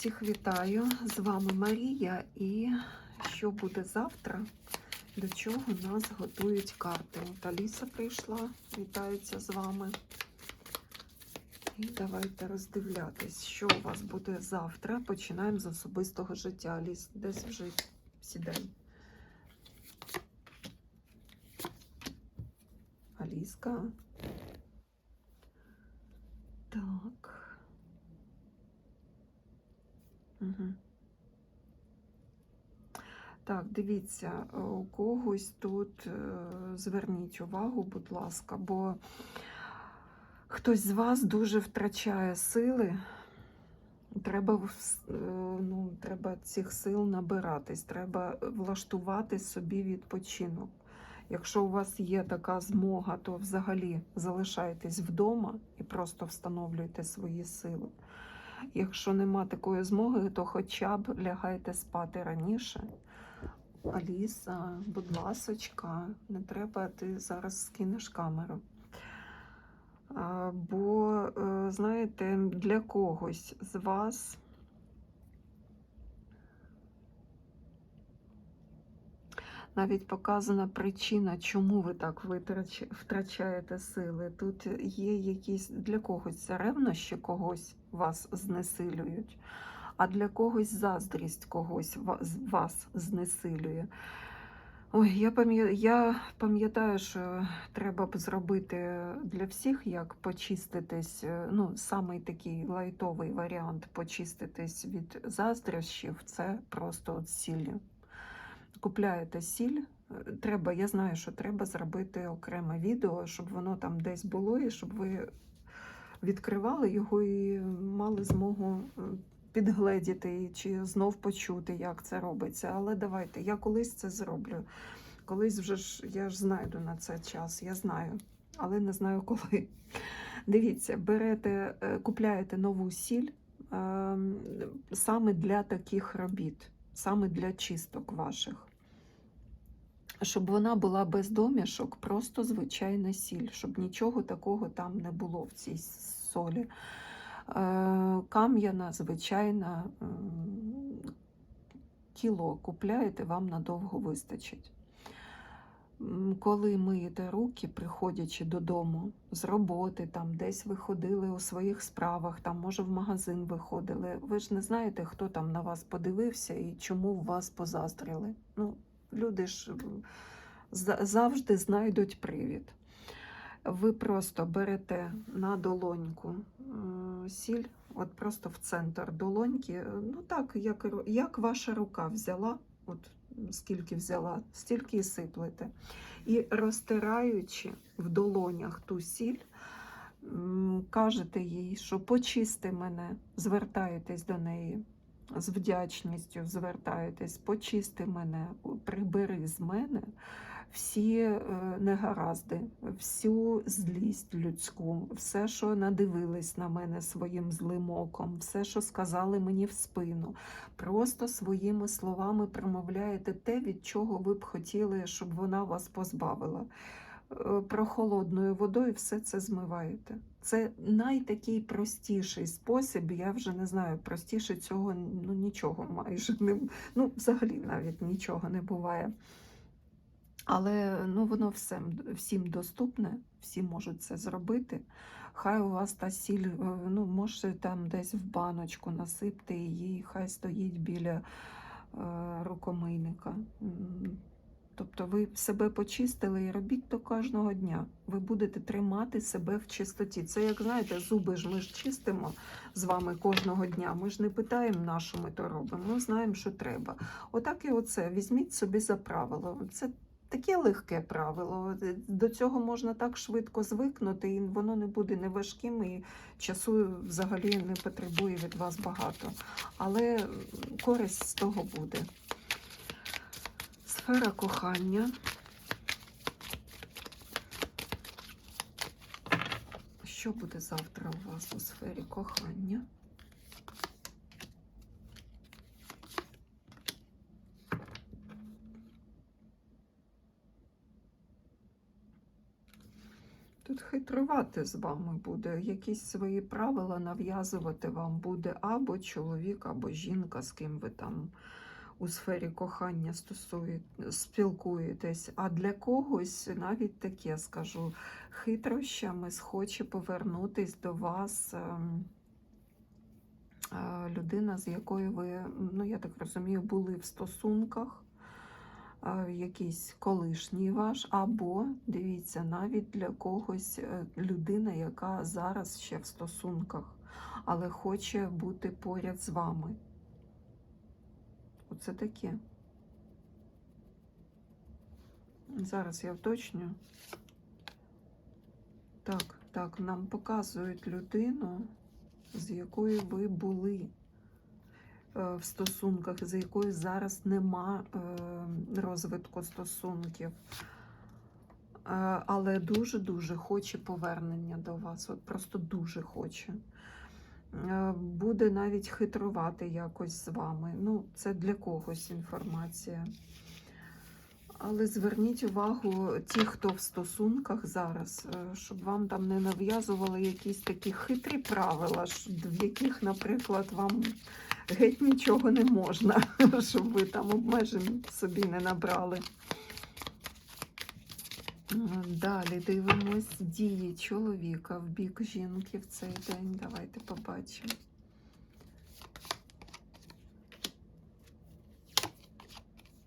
Всіх вітаю! З вами Марія. І що буде завтра? До чого нас готують карти? От Аліса прийшла, вітається з вами. І давайте роздивлятись, що у вас буде завтра. Починаємо з особистого життя. Аліс, десь вже сідай. Аліска. Так. Так, дивіться, у когось тут е, зверніть увагу, будь ласка, бо хтось з вас дуже втрачає сили. Треба, е, ну, треба цих сил набиратись, треба влаштувати собі відпочинок. Якщо у вас є така змога, то взагалі залишайтесь вдома і просто встановлюйте свої сили. Якщо нема такої змоги, то хоча б лягайте спати раніше. Аліса, будь ласочка, не треба, ти зараз скинеш камеру. Бо, е, знаєте, для когось з вас навіть показана причина, чому ви так витрач- втрачаєте сили. Тут є якісь для когось це ревнощі когось вас знесилюють, а для когось заздрість когось вас знесилює. Ой, я пам'ятаю, я пам'ятаю, що треба б зробити для всіх, як почиститись. е, Ну, самий такий лайтовий варіант почиститись від заздрощів це просто от сіллю. Купляєте сіль. е, Треба, я знаю, що треба зробити окреме відео, щоб воно там десь було, і щоб ви відкривали його і мали змогу е, підгледіти чи знов почути, як це робиться. Але давайте, я колись це зроблю. Колись вже ж я ж знайду на це час, я знаю, але не знаю коли. Дивіться, берете, е, купляєте нову сіль ем, саме для таких робіт, саме для чисток ваших. Щоб вона була без домішок, просто звичайна сіль, щоб нічого такого там не було в цій солі. Е, Кам'яна, звичайна, кіло купляєте, вам надовго вистачить. Коли миєте руки, приходячи додому з роботи, там десь ви ходили у своїх справах, там, може, в магазин виходили. Ви ж не знаєте, хто там на вас подивився і чому вас позаздрили. Ну, люди ж завжди знайдуть привід. Ви просто берете на долоньку сіль, от просто в центр долоньки, е, ну так, як, як ваша рука взяла, от скільки взяла, стільки і сиплете. І розтираючи в долонях ту сіль, кажете їй, що почисти мене, звертаєтесь до неї. З вдячністю звертаєтесь, почисти мене, прибери з мене всі е, негаразди, всю злість людську, все, що надивились на мене своїм злим оком, все, що сказали мені в спину. Просто своїми словами промовляєте те, від чого ви б хотіли, щоб вона вас позбавила. Е, Прохолодною водою все це змиваєте. Це найтакий простіший спосіб. Я вже не знаю, простіше цього ну, нічого майже не ну, взагалі навіть нічого не буває. Але ну, воно всім, всім доступне, всі можуть це зробити. Хай у вас та сіль, е, ну, може там десь в баночку насипте її, хай стоїть біля е, рукомийника. Тобто ви себе почистили і робіть то кожного дня. Ви будете тримати себе в чистоті. Це як знаєте, зуби ж ми ж чистимо з вами кожного дня. Ми ж не питаємо, на що ми то робимо. Ми знаємо, що треба. Отак і оце. Візьміть собі за правило. Це таке легке правило. До цього можна так швидко звикнути, і воно не буде не важким, і часу взагалі не потребує від вас багато. Але користь з того буде. Сфера кохання. Що буде завтра у вас у сфері кохання? Тут хитрувати з вами буде, якісь свої правила нав'язувати вам буде або чоловік, або жінка, з ким ви там у сфері кохання стосує, спілкуєтесь. А для когось навіть таке скажу, хитрощами схоче повернутись до вас. ем, е, Людина, з якою ви, ну я так розумію, були в стосунках, е, якийсь колишній ваш, або дивіться, навіть для когось е, людина, яка зараз ще в стосунках, але хоче бути поряд з вами. Оце таке. Зараз я уточню. Так, так, нам показують людину, з якою ви були е, в стосунках, з якою зараз нема е, розвитку стосунків. Е, Але дуже-дуже хоче повернення до вас. От просто дуже хоче. Е, Буде навіть хитрувати якось з вами. Ну, це для когось інформація. Але зверніть увагу, ті, хто в стосунках зараз, е, щоб вам там не нав'язували якісь такі хитрі правила, в яких, наприклад, вам геть нічого не можна, щоб ви там обмежень собі не набрали. Далі дивимось дії чоловіка в бік жінки в цей день. Давайте побачимо.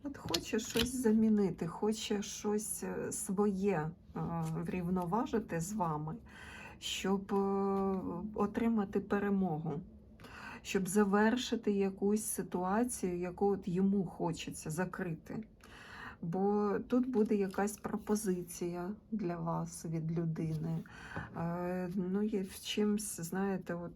От хоче щось замінити, хоче щось е, своє е, врівноважити з вами, щоб е, отримати перемогу, щоб завершити якусь ситуацію, яку от йому хочеться закрити. Бо тут буде якась пропозиція для вас від людини. Е, Ну, є в чимсь, знаєте, от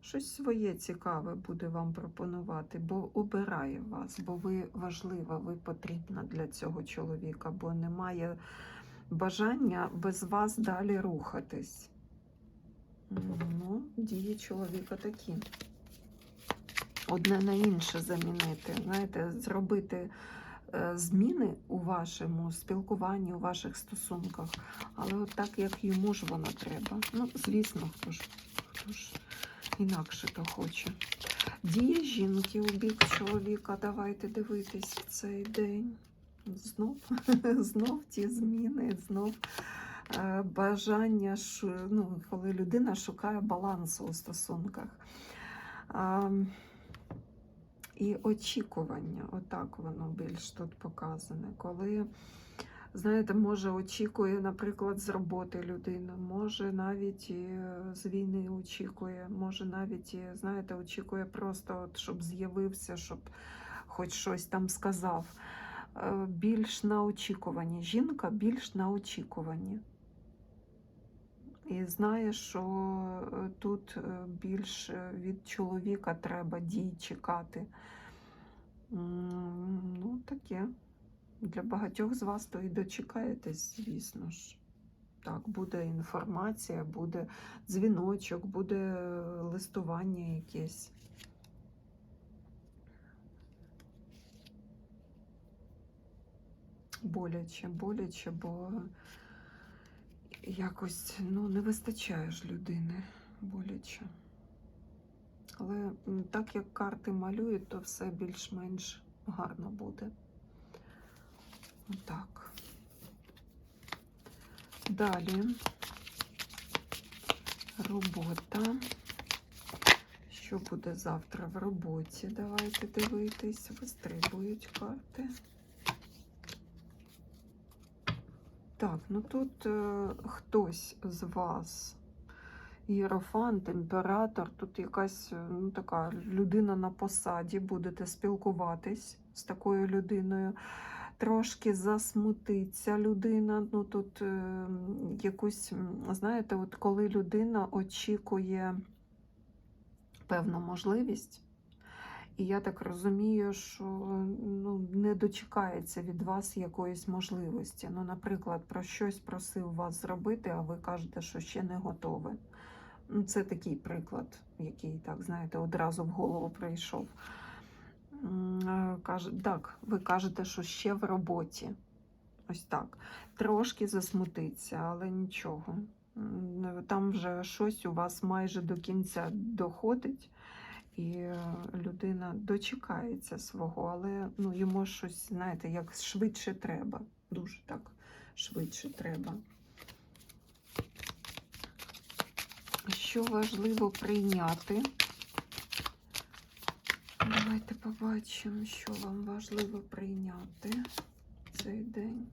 щось своє цікаве буде вам пропонувати, бо обирає вас, бо ви важлива, ви потрібна для цього чоловіка, бо немає бажання без вас далі рухатись. Ну, дії чоловіка такі. Одне на інше замінити, знаєте, зробити е, зміни у вашому спілкуванні, у ваших стосунках, але от так, як йому ж воно треба. Ну, звісно, хто ж, хто ж інакше то хоче. Дії жінки у бік чоловіка. Давайте дивитись в цей день. Знов, знов ті зміни, знов е, бажання, ну, коли людина шукає балансу у стосунках. І очікування, отак воно більш тут показане. Коли, знаєте, може очікує, наприклад, з роботи людина, може навіть і з війни очікує, може навіть, і, знаєте, очікує просто, от, щоб з'явився, щоб хоч щось там сказав. Е, Більш на очікуванні. Жінка більш на очікуванні. І знає, що е, тут е, більш е, від чоловіка треба дій чекати. Ну, таке. Для багатьох з вас то і дочекаєтесь, звісно ж. Так, буде інформація, буде дзвіночок, буде листування якесь. Боляче, боляче, бо якось ну, не вистачає ж людини боляче. Але так як карти малюють, то все більш-менш гарно буде. Так. Далі робота. Що буде завтра в роботі? Давайте дивитись, вистрибують карти. Так, ну тут е, хтось з вас, іерофант, імператор, тут якась е, ну, така людина на посаді, будете спілкуватись з такою людиною. Трошки засмутиться людина. Ну тут е, якусь, знаєте, от коли людина очікує певну можливість, і я так розумію, що не дочекається від вас якоїсь можливості. Ну, наприклад, про щось просив вас зробити, а ви кажете, що ще не готове. Ну, Це такий приклад, який, так, знаєте, одразу в голову прийшов. Так, ви кажете, що ще в роботі. Ось так. Трошки засмутиться, але нічого. Там вже щось у вас майже до кінця доходить, і е, людина дочекається свого, але ну, йому щось, знаєте, як швидше треба. Дуже так швидше треба. Що важливо прийняти? Давайте побачимо, що вам важливо прийняти цей день.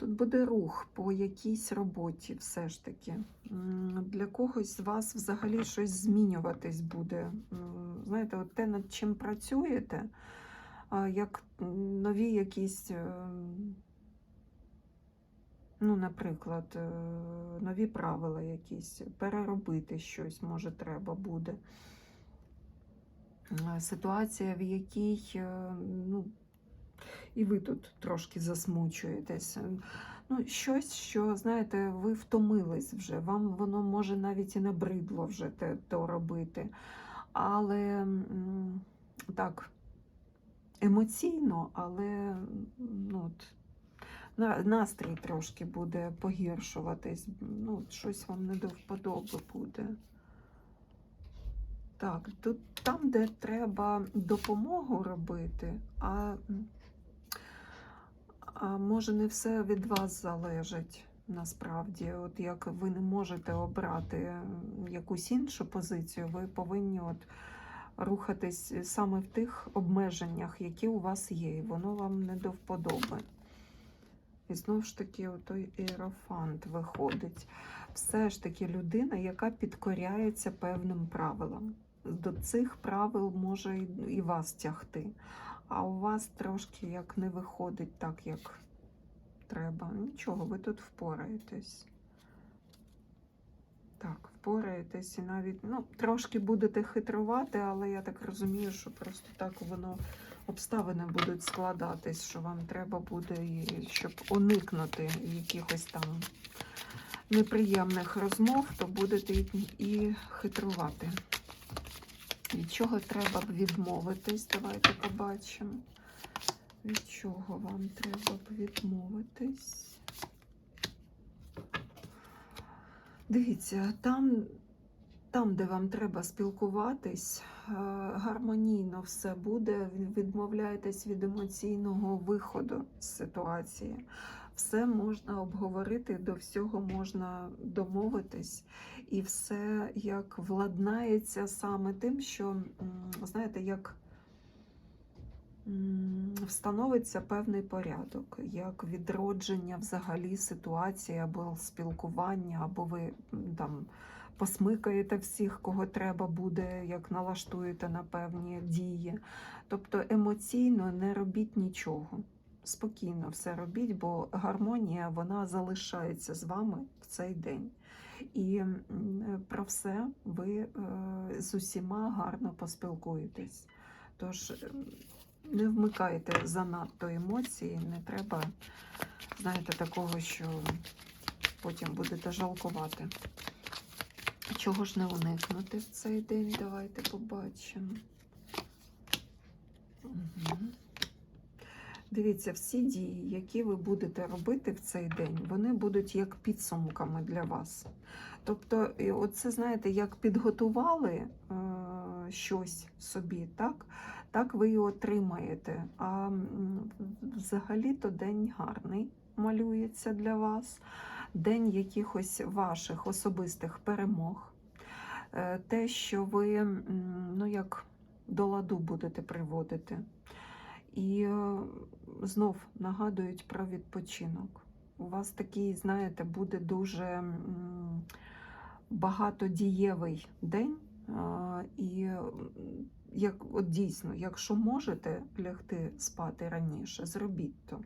Тут буде рух по якійсь роботі, все ж таки. Для когось з вас взагалі щось змінюватись буде. Знаєте, от те, над чим працюєте, як нові якісь, е, ну, наприклад, е, нові правила якісь, переробити щось, може, треба буде. Е, Ситуація, в якій ну, і ви тут трошки засмучуєтесь. Ну, щось, що, знаєте, ви втомились вже, вам воно може навіть і набридло вже те, то робити. Але так, емоційно, але ну, от, на- настрій трошки буде погіршуватись. Ну, щось вам не до вподоби буде. Так, тут там, де треба допомогу робити, а, а може не все від вас залежить насправді. От як ви не можете обрати якусь іншу позицію, ви повинні от рухатись саме в тих обмеженнях, які у вас є, і воно вам не до вподоби. І знову ж таки, той іерофант виходить. Все ж таки людина, яка підкоряється певним правилам. До цих правил може і вас тягти. А у вас трошки як не виходить так, як треба. Нічого, ви тут впораєтесь. Так, впораєтесь і навіть ну, трошки будете хитрувати, але я так розумію, що просто так воно обставини будуть складатись, що вам треба буде, щоб уникнути якихось там неприємних розмов, то будете і хитрувати. Від чого треба б відмовитись? Давайте побачимо. Від чого вам треба б відмовитись? Дивіться, там, там, де вам треба спілкуватись, е, гармонійно все буде. Відмовляєтесь від емоційного виходу з ситуації. Все можна обговорити, до всього можна домовитись, і все як владнається саме тим, що, знаєте, як встановиться певний порядок, як відродження взагалі ситуації або спілкування, або ви там посмикаєте всіх, кого треба буде, як налаштуєте на певні дії. Тобто емоційно не робіть нічого. Спокійно все робіть, бо гармонія вона залишається з вами в цей день. І про все ви е, з усіма гарно поспілкуєтесь. Тож не вмикайте занадто емоції, не треба, знаєте, такого, що потім будете жалкувати. Чого ж не уникнути в цей день? Давайте побачимо. Угу. Дивіться, всі дії, які ви будете робити в цей день, вони будуть як підсумками для вас. Тобто, і оце, знаєте, як підготували е, щось собі, так? так ви і отримаєте. А взагалі-то день гарний малюється для вас, день якихось ваших особистих перемог. Е, Те, що ви ну, як до ладу будете приводити. І е, знов нагадують про відпочинок. У вас такий, знаєте, буде дуже багатодієвий день. І як от дійсно, якщо можете лягти спати раніше, зробіть то.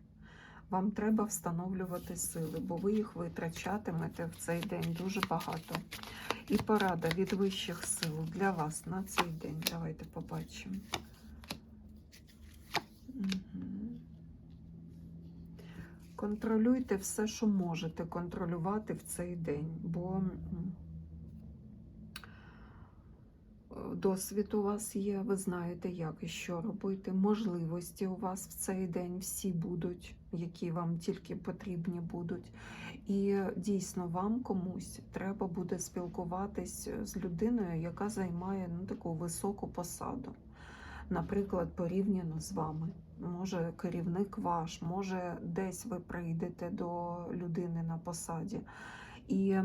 Вам треба встановлювати сили, бо ви їх витрачатимете в цей день дуже багато. І порада від вищих сил для вас на цей день. Давайте побачимо. Контролюйте все, що можете контролювати в цей день, бо досвід у вас є, ви знаєте, як і що робити. Можливості у вас в цей день всі будуть, які вам тільки потрібні будуть. І дійсно вам комусь треба буде спілкуватись з людиною, яка займає ну, таку високу посаду. Наприклад, порівняно з вами. Може, керівник ваш, може, десь ви прийдете до людини на посаді. І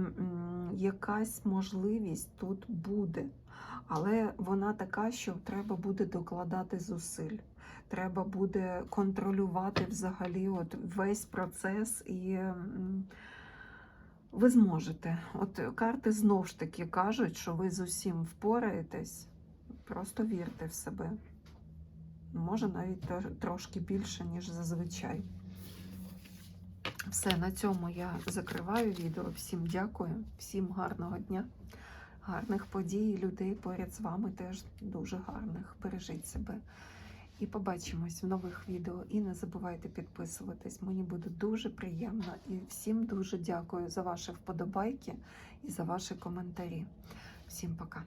якась можливість тут буде. Але вона така, що треба буде докладати зусиль. Треба буде контролювати взагалі от весь процес, і ви зможете. От карти знов ж таки кажуть, що ви з усім впораєтесь. Просто вірте в себе. Може навіть трошки більше, ніж зазвичай. Все, на цьому я закриваю відео. Всім дякую, всім гарного дня, гарних подій, людей поряд з вами теж дуже гарних. Бережіть себе. І побачимось в нових відео. І не забувайте підписуватись. Мені буде дуже приємно. І всім дуже дякую за ваші вподобайки і за ваші коментарі. Всім пока.